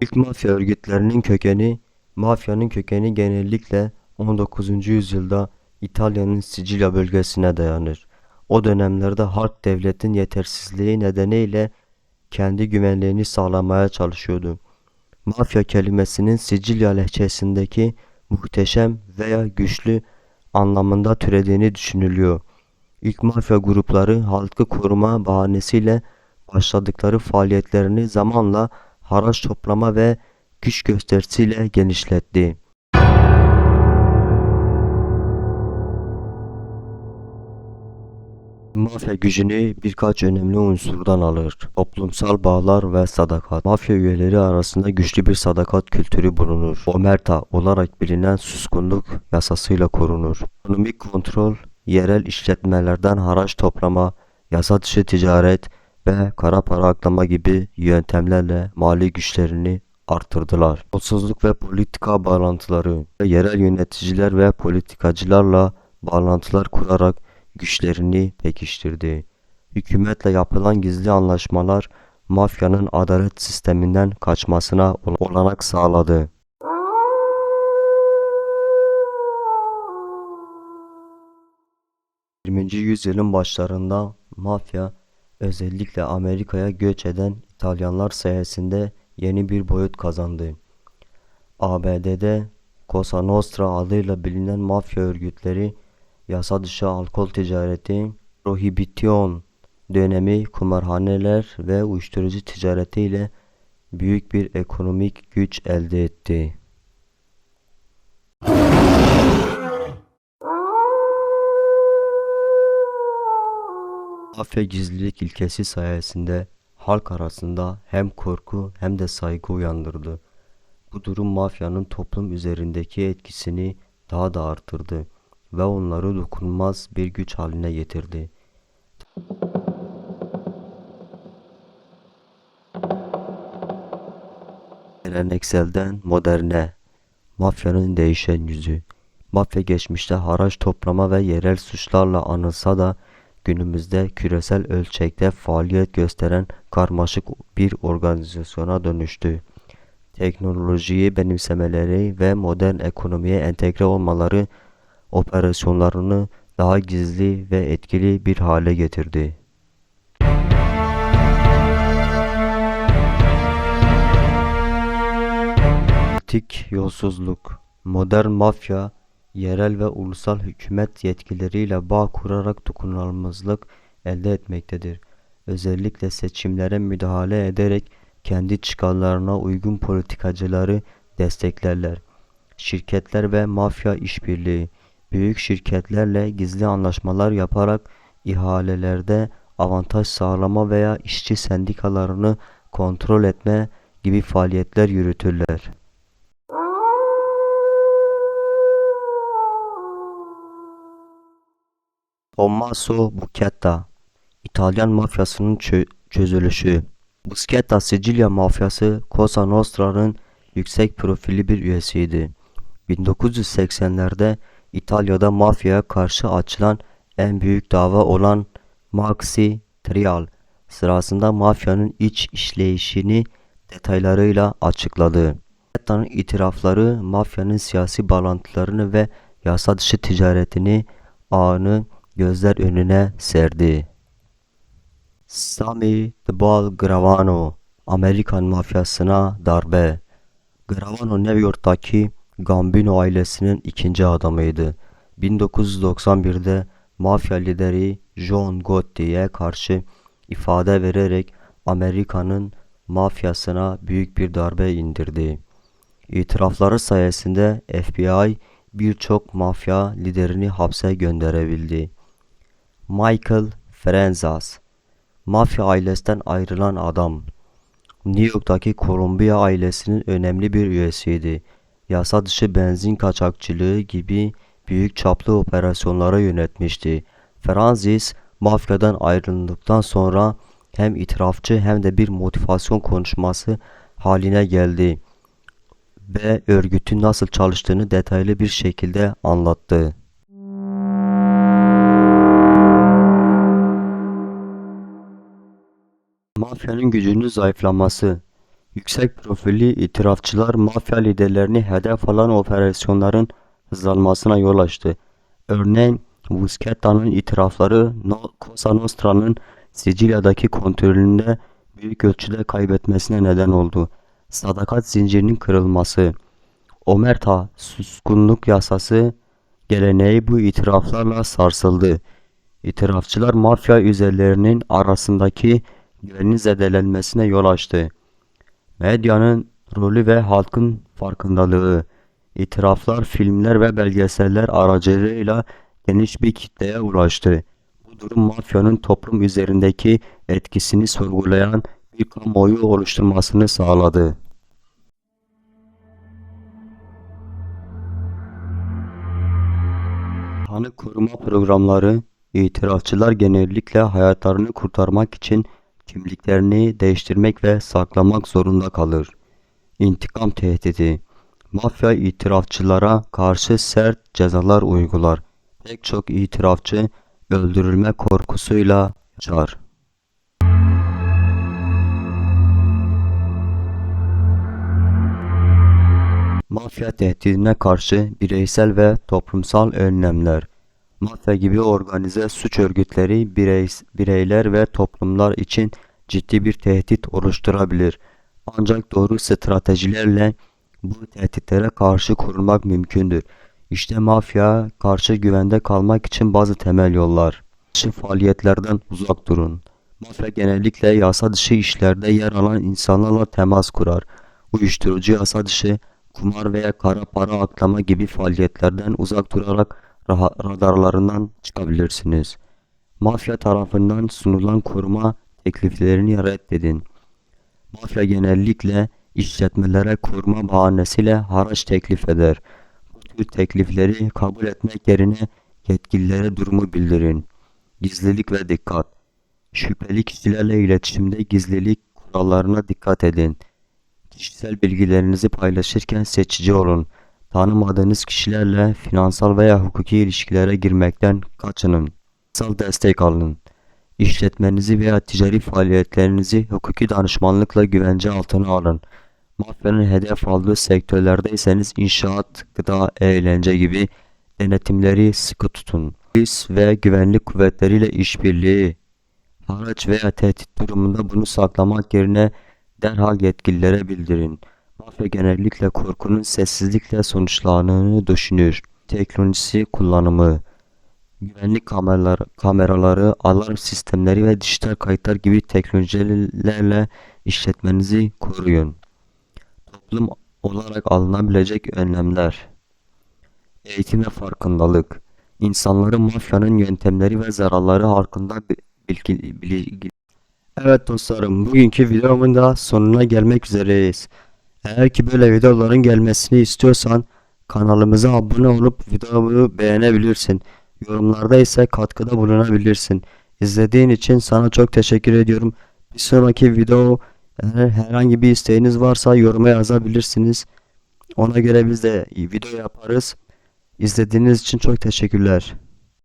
İlk mafya örgütlerinin kökeni, mafyanın kökeni genellikle 19. yüzyılda İtalya'nın Sicilya bölgesine dayanır. O dönemlerde harp devletin yetersizliği nedeniyle kendi güvenliğini sağlamaya çalışıyordu. Mafya kelimesinin Sicilya lehçesindeki muhteşem veya güçlü anlamında türediğini düşünülüyor. İlk mafya grupları halkı koruma bahanesiyle başladıkları faaliyetlerini zamanla haraç toplama ve güç gösterisiyle genişletti. Mafya gücünü birkaç önemli unsurdan alır. Toplumsal bağlar ve sadakat. Mafya üyeleri arasında güçlü bir sadakat kültürü bulunur. Omerta olarak bilinen suskunluk yasasıyla korunur. Ekonomik kontrol, yerel işletmelerden haraç toplama, yasa dışı ticaret ve kara para aklama gibi yöntemlerle mali güçlerini artırdılar. Yolsuzluk ve politika bağlantıları yerel yöneticiler ve politikacılarla bağlantılar kurarak güçlerini pekiştirdi. Hükümetle yapılan gizli anlaşmalar mafyanın adalet sisteminden kaçmasına ol- olanak sağladı. Yirminci yüzyılın başlarında mafya özellikle Amerika'ya göç eden İtalyanlar sayesinde yeni bir boyut kazandı. ABD'de Cosa Nostra adıyla bilinen mafya örgütleri yasa dışı alkol ticareti, prohibisyon dönemi kumarhaneler ve uyuşturucu ticaretiyle büyük bir ekonomik güç elde etti. Mafya gizlilik ilkesi sayesinde halk arasında hem korku hem de saygı uyandırdı. Bu durum mafyanın toplum üzerindeki etkisini daha da artırdı ve onları dokunulmaz bir güç haline getirdi. Gelenekselden moderne, mafyanın değişen yüzü. Mafya geçmişte haraç toplama ve yerel suçlarla anılsa da günümüzde küresel ölçekte faaliyet gösteren karmaşık bir organizasyona dönüştü. Teknolojiyi benimsemeleri ve modern ekonomiye entegre olmaları operasyonlarını daha gizli ve etkili bir hale getirdi. Politik yolsuzluk Modern mafya, yerel ve ulusal hükümet yetkileriyle bağ kurarak dokunulmazlık elde etmektedir. Özellikle seçimlere müdahale ederek kendi çıkarlarına uygun politikacıları desteklerler. Şirketler ve mafya işbirliği büyük şirketlerle gizli anlaşmalar yaparak ihalelerde avantaj sağlama veya işçi sendikalarını kontrol etme gibi faaliyetler yürütürler. Tommaso Buscetta İtalyan mafyasının çö- çözülüşü Buscetta Sicilya mafyası Cosa Nostra'nın yüksek profilli bir üyesiydi. 1980'lerde İtalya'da mafyaya karşı açılan en büyük dava olan Maxi Trial sırasında mafyanın iç işleyişini detaylarıyla açıkladı. Buscetta'nın itirafları mafyanın siyasi bağlantılarını ve yasa dışı ticaretini ağını gözler önüne serdi. Sammy the Ball Gravano Amerikan mafyasına darbe Gravano New York'taki Gambino ailesinin ikinci adamıydı. 1991'de mafya lideri John Gotti'ye karşı ifade vererek Amerika'nın mafyasına büyük bir darbe indirdi. İtirafları sayesinde FBI birçok mafya liderini hapse gönderebildi. Michael Frenzas Mafya ailesinden ayrılan adam. New York'taki Columbia ailesinin önemli bir üyesiydi. Yasa dışı benzin kaçakçılığı gibi büyük çaplı operasyonları yönetmişti. Francis mafyadan ayrıldıktan sonra hem itirafçı hem de bir motivasyon konuşması haline geldi ve örgütün nasıl çalıştığını detaylı bir şekilde anlattı. Mafyanın gücünün zayıflaması Yüksek profilli itirafçılar mafya liderlerini hedef alan operasyonların hızlanmasına yol açtı. Örneğin Buscetta'nın itirafları Cosa Nostra'nın Sicilya'daki kontrolünde büyük ölçüde kaybetmesine neden oldu. Sadakat zincirinin kırılması, Omerta suskunluk yasası geleneği bu itiraflarla sarsıldı. İtirafçılar mafya üzerlerinin arasındaki güvenin zedelenmesine yol açtı. Medyanın rolü ve halkın farkındalığı, itiraflar, filmler ve belgeseller aracılığıyla geniş bir kitleye ulaştı. Bu durum mafyanın toplum üzerindeki etkisini sorgulayan bir kamuoyu oluşturmasını sağladı. Tanık koruma programları, itirafçılar genellikle hayatlarını kurtarmak için kimliklerini değiştirmek ve saklamak zorunda kalır. İntikam tehdidi, mafya itirafçılara karşı sert cezalar uygular. Pek çok itirafçı öldürülme korkusuyla yaşar. Mafya tehdidine karşı bireysel ve toplumsal önlemler. Mafya gibi organize suç örgütleri birey, bireyler ve toplumlar için ciddi bir tehdit oluşturabilir. Ancak doğru stratejilerle bu tehditlere karşı korunmak mümkündür. İşte mafya karşı güvende kalmak için bazı temel yollar. Dışı faaliyetlerden uzak durun. Mafya genellikle yasa dışı işlerde yer alan insanlarla temas kurar. Uyuşturucu yasa dışı, kumar veya kara para aklama gibi faaliyetlerden uzak durarak radarlarından çıkabilirsiniz. Mafya tarafından sunulan koruma tekliflerini reddedin. Mafya genellikle işletmelere koruma bahanesiyle haraç teklif eder. Bu tür teklifleri kabul etmek yerine yetkililere durumu bildirin. Gizlilik ve dikkat. Şüpheli kişilerle iletişimde gizlilik kurallarına dikkat edin. Kişisel bilgilerinizi paylaşırken seçici olun. Tanımadığınız kişilerle finansal veya hukuki ilişkilere girmekten kaçının. Finansal destek alın. İşletmenizi veya ticari faaliyetlerinizi hukuki danışmanlıkla güvence altına alın. Mafyanın hedef aldığı sektörlerdeyseniz inşaat, gıda, eğlence gibi denetimleri sıkı tutun. Polis ve güvenlik kuvvetleriyle işbirliği, haraç veya tehdit durumunda bunu saklamak yerine derhal yetkililere bildirin. Mafya genellikle korkunun sessizlikle sonuçlandığını düşünür. Teknolojisi kullanımı Güvenlik kameraları, kameraları, alarm sistemleri ve dijital kayıtlar gibi teknolojilerle işletmenizi koruyun. Toplum olarak alınabilecek önlemler. Eğitim ve farkındalık. İnsanları mafyanın yöntemleri ve zararları hakkında bi- bilgi, bilgi. Evet dostlarım, bugünkü videomun da sonuna gelmek üzereyiz. Eğer ki böyle videoların gelmesini istiyorsan kanalımıza abone olup videomu beğenebilirsin. Yorumlarda ise katkıda bulunabilirsin. İzlediğin için sana çok teşekkür ediyorum. Bir sonraki video herhangi bir isteğiniz varsa yoruma yazabilirsiniz. Ona göre biz de video yaparız. İzlediğiniz için çok teşekkürler.